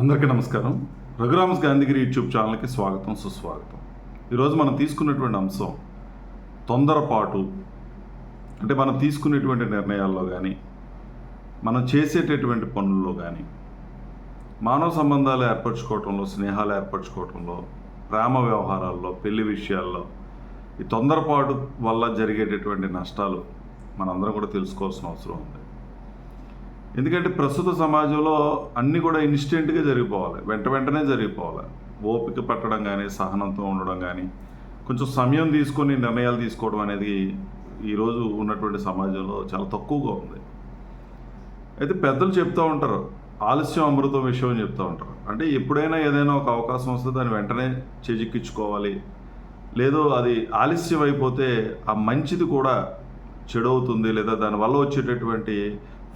అందరికీ నమస్కారం. రఘురామ్స్ గాంధీగిరి యూట్యూబ్ ఛానల్కి స్వాగతం సుస్వాగతం. ఈరోజు మనం తీసుకున్నటువంటి అంశం తొందరపాటు అంటే మనం తీసుకునేటువంటి నిర్ణయాల్లో కానీ మనం చేసేటటువంటి పనుల్లో కానీ మానవ సంబంధాలు ఏర్పరచుకోవటంలో స్నేహాలు ఏర్పరచుకోవటంలో ప్రేమ వ్యవహారాల్లో పెళ్ళి విషయాల్లో ఈ తొందరపాటు వల్ల జరిగేటటువంటి నష్టాలు మనందరం కూడా తెలుసుకోవాల్సిన అవసరం ఉంది. ఎందుకంటే ప్రస్తుత సమాజంలో అన్నీ కూడా ఇన్స్టెంట్గా జరిగిపోవాలి. వెంట వెంటనే జరిగిపోవాలి. ఓపిక పట్టడం కానీ సహనంతో ఉండడం కానీ కొంచెం సమయం తీసుకొని నిర్ణయాలు తీసుకోవడం అనేది ఈరోజు ఉన్నటువంటి సమాజంలో చాలా తక్కువగా ఉంది. అయితే పెద్దలు చెప్తూ ఉంటారు. ఆలస్యం అమృతం విషయం అని చెప్తూ ఉంటారు. అంటే ఎప్పుడైనా ఏదైనా ఒక అవకాశం వస్తే దాన్ని వెంటనే చేజిక్కించుకోవాలి. లేదు అది ఆలస్యం అయిపోతే ఆ మంచిది కూడా చెడు అవుతుంది లేదా దానివల్ల వచ్చేటటువంటి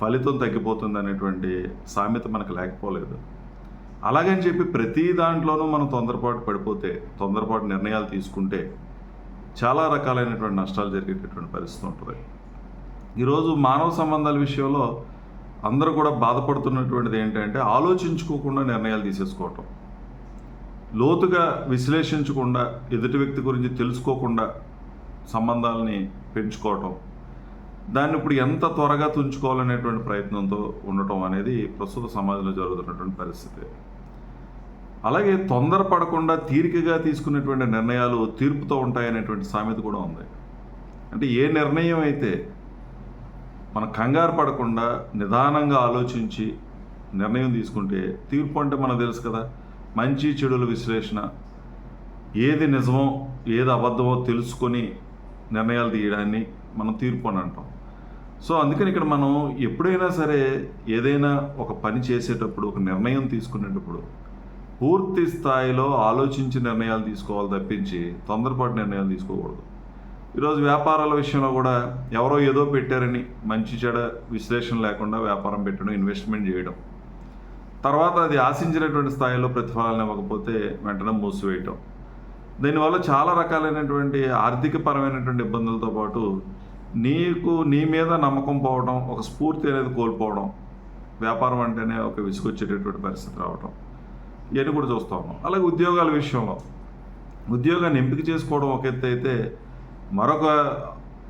ఫలితం తగ్గిపోతుంది అనేటువంటి సామెత మనకు లేకపోలేదు. అలాగని చెప్పి ప్రతి దాంట్లోనూ మనం తొందరపాటు పడిపోతే తొందరపాటు నిర్ణయాలు తీసుకుంటే చాలా రకాలైనటువంటి నష్టాలు జరిగేటటువంటి పరిస్థితి ఉంటుంది. ఈరోజు మానవ సంబంధాల విషయంలో అందరూ కూడా బాధపడుతున్నటువంటిది ఏంటంటే ఆలోచించుకోకుండా నిర్ణయాలు తీసేసుకోవటం. లోతుగా విశ్లేషించకుండా ఎదుటి వ్యక్తి గురించి తెలుసుకోకుండా సంబంధాలని పెంచుకోవటం. దాన్ని ఇప్పుడు ఎంత త్వరగా తుంచుకోవాలనేటువంటి ప్రయత్నంతో ఉండటం అనేది ప్రస్తుత సమాజంలో జరుగుతున్నటువంటి పరిస్థితి. అలాగే తొందరపడకుండా తీరికగా తీసుకునేటువంటి నిర్ణయాలు తీర్పుతో ఉంటాయనేటువంటి సామెత కూడా ఉంది. అంటే ఏ నిర్ణయం అయితే మన కంగారు పడకుండా నిదానంగా ఆలోచించి నిర్ణయం తీసుకుంటే తీర్పు అంటే మనకు తెలుసు కదా మంచి చెడుల విశ్లేషణ ఏది నిజమో ఏది అబద్ధమో తెలుసుకొని నిర్ణయాలు తీయడాన్ని మనం తీర్పు అని అంటాం. సో అందుకని ఇక్కడ మనం ఎప్పుడైనా సరే ఏదైనా ఒక పని చేసేటప్పుడు ఒక నిర్ణయం తీసుకునేటప్పుడు పూర్తి స్థాయిలో ఆలోచించి నిర్ణయాలు తీసుకోవాలి తప్పించి తొందరపాటు నిర్ణయాలు తీసుకోకూడదు. ఈరోజు వ్యాపారాల విషయంలో కూడా ఎవరో ఏదో పెట్టారని మంచి చెడ విశ్లేషణ లేకుండా వ్యాపారం పెట్టడం ఇన్వెస్ట్మెంట్ చేయడం. తర్వాత అది ఆశించినటువంటి స్థాయిలో ప్రతిఫలాలు ఇవ్వకపోతే వెంటనే మూసివేయటం. దీనివల్ల చాలా రకాలైనటువంటి ఆర్థికపరమైనటువంటి ఇబ్బందులతో పాటు నీకు నీ మీద నమ్మకం పోవడం ఒక స్ఫూర్తి అనేది కోల్పోవడం వ్యాపారం అంటేనే ఒక విసుగొచ్చేటటువంటి పరిస్థితి రావడం ఇవన్నీ కూడా చూస్తూ ఉన్నాం. అలాగే ఉద్యోగాల విషయంలో ఉద్యోగాన్ని ఎంపిక చేసుకోవడం ఒక ఎత్తు అయితే మరొక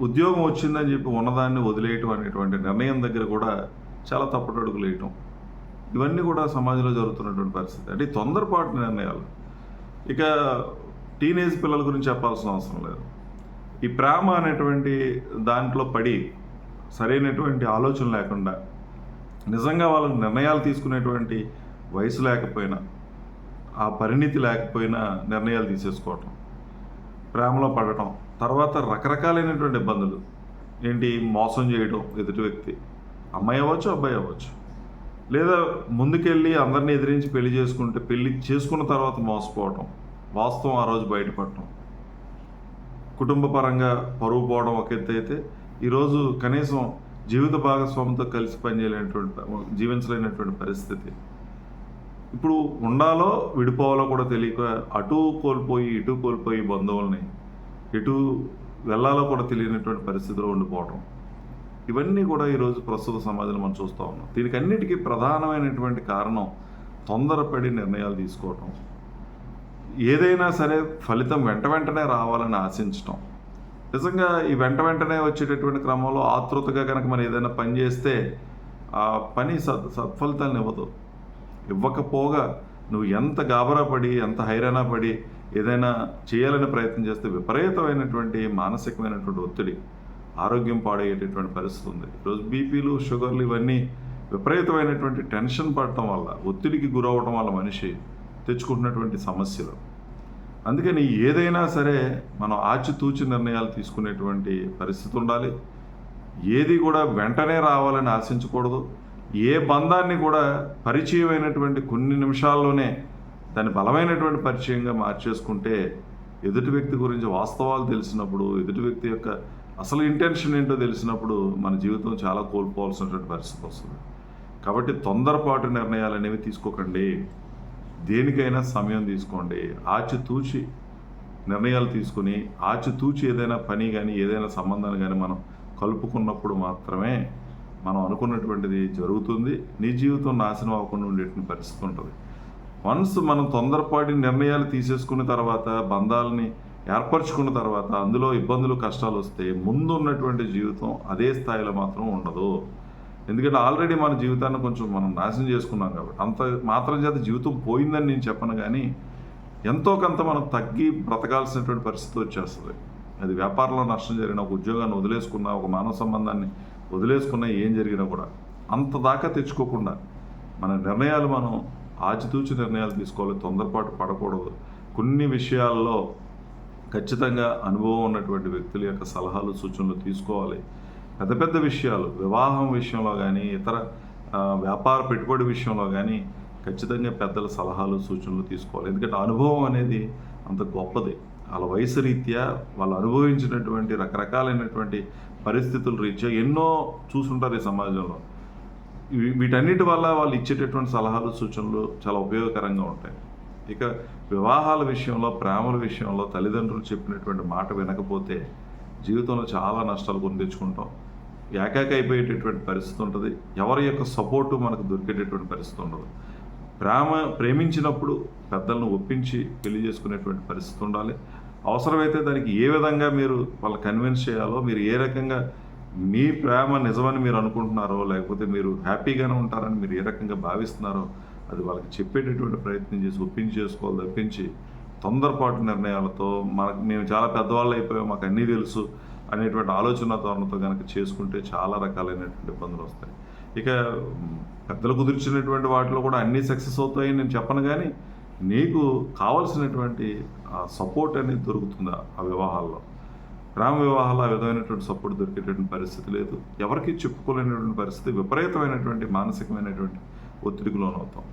ఉద్యోగం వచ్చిందని చెప్పి ఉన్నదాన్ని వదిలేయటం అనేటువంటి నిర్ణయం దగ్గర కూడా చాలా తప్పుడు అడుగులు వేయటం ఇవన్నీ కూడా సమాజంలో జరుగుతున్నటువంటి పరిస్థితి. అంటే తొందరపాటు నిర్ణయాలు. ఇక టీనేజ్ పిల్లల గురించి చెప్పాల్సిన అవసరం లేదు. ఈ ప్రేమ అనేటువంటి దాంట్లో పడి సరైనటువంటి ఆలోచన లేకుండా నిజంగా వాళ్ళ నిర్ణయాలు తీసుకునేటువంటి వయసు లేకపోయినా ఆ పరిణితి లేకపోయినా నిర్ణయాలు తీసేసుకోవటం ప్రేమలో పడటం తర్వాత రకరకాలైనటువంటి ఇబ్బందులు. ఏంటి? మోసం చేయడం ఎదుటి వ్యక్తి. అమ్మాయి అవ్వచ్చు అబ్బాయి అవ్వచ్చు. లేదా ముందుకెళ్ళి అందరిని ఎదిరించి పెళ్ళి చేసుకుంటే పెళ్ళి చేసుకున్న తర్వాత మోసపోవటం వాస్తవం ఆ రోజు బయటపడటం. కుటుంబ పరంగా పరువు పోవడం ఒక ఎత్తు అయితే ఈరోజు కనీసం జీవిత భాగస్వామితో కలిసి పనిచేయలేనటువంటి జీవించలేనటువంటి పరిస్థితి. ఇప్పుడు ఉండాలో విడిపోవాలో కూడా తెలియక అటు కోల్పోయి ఇటు కోల్పోయి బంధువుల్ని ఎటు వెళ్ళాలో కూడా తెలియనటువంటి పరిస్థితిలో ఉండిపోవటం. ఇవన్నీ కూడా ఈరోజు ప్రస్తుత సమాజంలో మనం చూస్తూ ఉన్నాం. దీనికి అన్నిటికీ ప్రధానమైనటువంటి కారణం తొందరపడి నిర్ణయాలు తీసుకోవటం. ఏదైనా సరే ఫలితం వెంట వెంటనే రావాలని ఆశించటం. నిజంగా ఈ వెంట వెంటనే వచ్చేటటువంటి క్రమంలో ఆతృతగా కనుక మనం ఏదైనా పని చేస్తే ఆ పని సత్ సత్ఫలితాలను ఇవ్వదు. ఇవ్వకపోగా నువ్వు ఎంత గాబరా పడి ఎంత హైరాణ పడి ఏదైనా చేయాలని ప్రయత్నం చేస్తే విపరీతమైనటువంటి మానసికమైనటువంటి ఒత్తిడి ఆరోగ్యం పాడయ్యేటటువంటి పరిస్థితి ఉంది. ఈరోజు బీపీలు షుగర్లు ఇవన్నీ విపరీతమైనటువంటి టెన్షన్ పడటం వల్ల ఒత్తిడికి గురవడం వల్ల మనిషి తెచ్చుకుంటున్నటువంటి సమస్యలు. అందుకని ఏదైనా సరే మనం ఆచితూచి నిర్ణయాలు తీసుకునేటువంటి పరిస్థితి ఉండాలి. ఏది కూడా వెంటనే రావాలని ఆశించకూడదు. ఏ బంధాన్ని కూడా పరిచయమైనటువంటి కొన్ని నిమిషాల్లోనే దాన్ని బలమైనటువంటి పరిచయంగా మార్చేసుకుంటే ఎదుటి వ్యక్తి గురించి వాస్తవాలు తెలిసినప్పుడు ఎదుటి వ్యక్తి యొక్క అసలు ఇంటెన్షన్ ఏంటో తెలిసినప్పుడు మన జీవితం చాలా కోల్పోవాల్సినటువంటి పరిస్థితి వస్తుంది. కాబట్టి తొందరపాటు నిర్ణయాలు అనేవి తీసుకోకండి. దేనికైనా సమయం తీసుకోండి. ఆచితూచి నిర్ణయాలు తీసుకుని ఆచితూచి ఏదైనా పని కానీ ఏదైనా సంబంధాన్ని కానీ మనం కలుపుకున్నప్పుడు మాత్రమే మనం అనుకున్నటువంటిది జరుగుతుంది. నీ జీవితం నాశనం అవ్వకుండా ఉండేటువంటి పరిస్థితి ఉంటుంది వన్స్ మనం తొందరపాటి నిర్ణయాలు తీసేసుకున్న తర్వాత బంధాలని ఏర్పరచుకున్న తర్వాత అందులో ఇబ్బందులు కష్టాలు వస్తే ముందు ఉన్నటువంటి జీవితం అదే స్థాయిలో మాత్రం ఉండదు. ఎందుకంటే ఆల్రెడీ మన జీవితాన్ని కొంచెం మనం నాశనం చేసుకున్నాం కాబట్టి. అంత మాత్రం చేత జీవితం పోయిందని నేను చెప్పను కానీ ఎంతో కొంత మనం తగ్గి బ్రతకాల్సినటువంటి పరిస్థితి వచ్చేస్తుంది. అది వ్యాపారంలో నష్టం జరిగిన ఒక ఉద్యోగాన్ని వదిలేసుకున్నా ఒక మానవ సంబంధాన్ని వదిలేసుకున్నా ఏం జరిగినా కూడా అంత దాకా తెచ్చుకోకుండా మన నిర్ణయాలు మనం ఆచితూచి నిర్ణయాలు తీసుకోవాలి తొందరపాటు పడకూడదు. కొన్ని విషయాల్లో ఖచ్చితంగా అనుభవం ఉన్నటువంటి వ్యక్తుల యొక్క సలహాలు సూచనలు తీసుకోవాలి. పెద్ద పెద్ద విషయాలు వివాహం విషయంలో కానీ ఇతర వ్యాపార పెట్టుబడి విషయంలో కానీ ఖచ్చితంగా పెద్దల సలహాలు సూచనలు తీసుకోవాలి. ఎందుకంటే అనుభవం అనేది అంత గొప్పది. వాళ్ళ వయసు రీత్యా వాళ్ళు అనుభవించినటువంటి రకరకాలైనటువంటి పరిస్థితుల రీత్యా ఎన్నో చూసుంటారు ఈ సమాజంలో. వీటన్నిటి వల్ల వాళ్ళు ఇచ్చేటటువంటి సలహాలు సూచనలు చాలా ఉపయోగకరంగా ఉంటాయి. ఇక వివాహాల విషయంలో ప్రేమల విషయంలో తల్లిదండ్రులు చెప్పినటువంటి మాట వినకపోతే జీవితంలో చాలా నష్టాలు కొని తెచ్చుకుంటాం ఏకాక అయిపోయేటటువంటి పరిస్థితి ఉంటుంది. ఎవరి యొక్క సపోర్టు మనకు దొరికేటటువంటి పరిస్థితి ఉండదు. ప్రేమ ప్రేమించినప్పుడు పెద్దలను ఒప్పించి పెళ్ళి చేసుకునేటువంటి పరిస్థితి ఉండాలి. అవసరమైతే దానికి ఏ విధంగా మీరు వాళ్ళు కన్విన్స్ చేయాలో మీరు ఏ రకంగా మీ ప్రేమ నిజమని మీరు అనుకుంటున్నారో లేకపోతే మీరు హ్యాపీగానే ఉంటారని మీరు ఏ రకంగా భావిస్తున్నారో అది వాళ్ళకి చెప్పేటటువంటి ప్రయత్నం చేసి ఒప్పించి చేసుకోవాలి తప్పించి తొందరపాటు నిర్ణయాలతో మనకు మేము చాలా పెద్దవాళ్ళు అయిపోయాం మాకు అన్నీ తెలుసు అనేటువంటి ఆలోచన ధోరణితో కనుక చేసుకుంటే చాలా రకాలైనటువంటి ఇబ్బందులు వస్తాయి. ఇక పెద్దలు కుదిర్చినటువంటి వాటిలో కూడా అన్నీ సక్సెస్ అవుతాయని నేను చెప్పను కానీ నీకు కావలసినటువంటి సపోర్ట్ అనేది దొరుకుతుందా ఆ వివాహాల్లో. గ్రామ వివాహాల్లో ఆ విధమైనటువంటి సపోర్ట్ దొరికేటటువంటి పరిస్థితి లేదు. ఎవరికి చెప్పుకోలేనటువంటి పరిస్థితి విపరీతమైనటువంటి మానసికమైనటువంటి ఒత్తిడికి లోనవుతాం.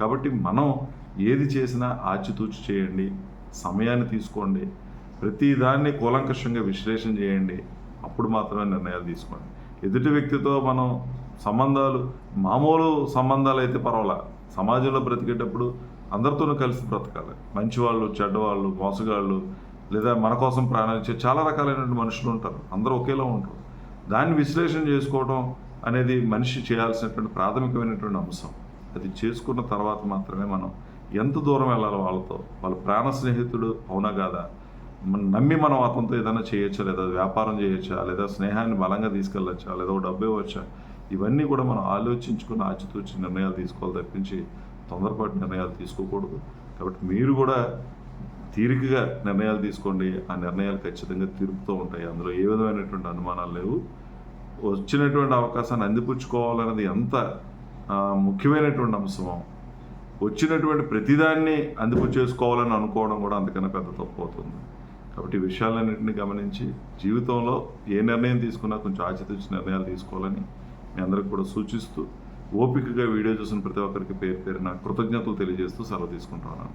కాబట్టి మనం ఏది చేసినా ఆచితూచి చేయండి సమయాన్ని తీసుకోండి ప్రతి దాన్ని కూలంకషంగా విశ్లేషణ చేయండి అప్పుడు మాత్రమే నిర్ణయాలు తీసుకోండి. ఎదుటి వ్యక్తితో మనం సంబంధాలు మామూలు సంబంధాలు అయితే పర్వాలా. సమాజంలో బ్రతికేటప్పుడు అందరితోనూ కలిసి బ్రతకాలి. మంచివాళ్ళు చెడ్డవాళ్ళు మోసగాళ్ళు లేదా మన కోసం ప్రాణాలు ఇచ్చే చాలా రకాలైనటువంటి మనుషులు ఉంటారు. అందరూ ఒకేలా ఉంటారు. దాన్ని విశ్లేషణ చేసుకోవడం అనేది మనిషి చేయాల్సినటువంటి ప్రాథమికమైనటువంటి అంశం. అది చేసుకున్న తర్వాత మాత్రమే మనం ఎంత దూరం వెళ్ళాలి వాళ్ళతో. వాళ్ళ ప్రాణ స్నేహితుడు అవునా కాదా? మనం నమ్మి మనం అతనితో ఏదైనా చేయొచ్చా? లేదా వ్యాపారం చేయొచ్చా? లేదా స్నేహాన్ని బలంగా తీసుకెళ్ళొచ్చా? లేదా ఒక డబ్బు ఇవ్వచ్చా? ఇవన్నీ కూడా మనం ఆలోచించుకుని ఆచితూచి నిర్ణయాలు తీసుకోవాలి తప్పించి తొందరపాటు నిర్ణయాలు తీసుకోకూడదు. కాబట్టి మీరు కూడా తీరికగా నిర్ణయాలు తీసుకోండి. ఆ నిర్ణయాలు ఖచ్చితంగా తిరుగుతూ ఉంటాయి. అందులో ఏ విధమైనటువంటి అనుమానాలు లేవు. వచ్చినటువంటి అవకాశాన్ని అందిపుచ్చుకోవాలన్నది ఎంత ముఖ్యమైనటువంటి అంశమో వచ్చినటువంటి ప్రతిదాన్ని అందుకు చేసుకోవాలని అనుకోవడం కూడా అంతకన్నా పెద్ద తప్పు అవుతుంది. కాబట్టి విషయాలన్నింటిని విషయాలన్నింటినీ గమనించి జీవితంలో ఏ నిర్ణయం తీసుకున్నా కొంచెం ఆచితూచి నిర్ణయాలు తీసుకోవాలని మీ అందరికి కూడా సూచిస్తూ ఓపికగా వీడియో చూసిన ప్రతి ఒక్కరికి పేరు పేరు నా కృతజ్ఞతలు తెలియజేస్తూ సెలవు తీసుకుంటున్నాను.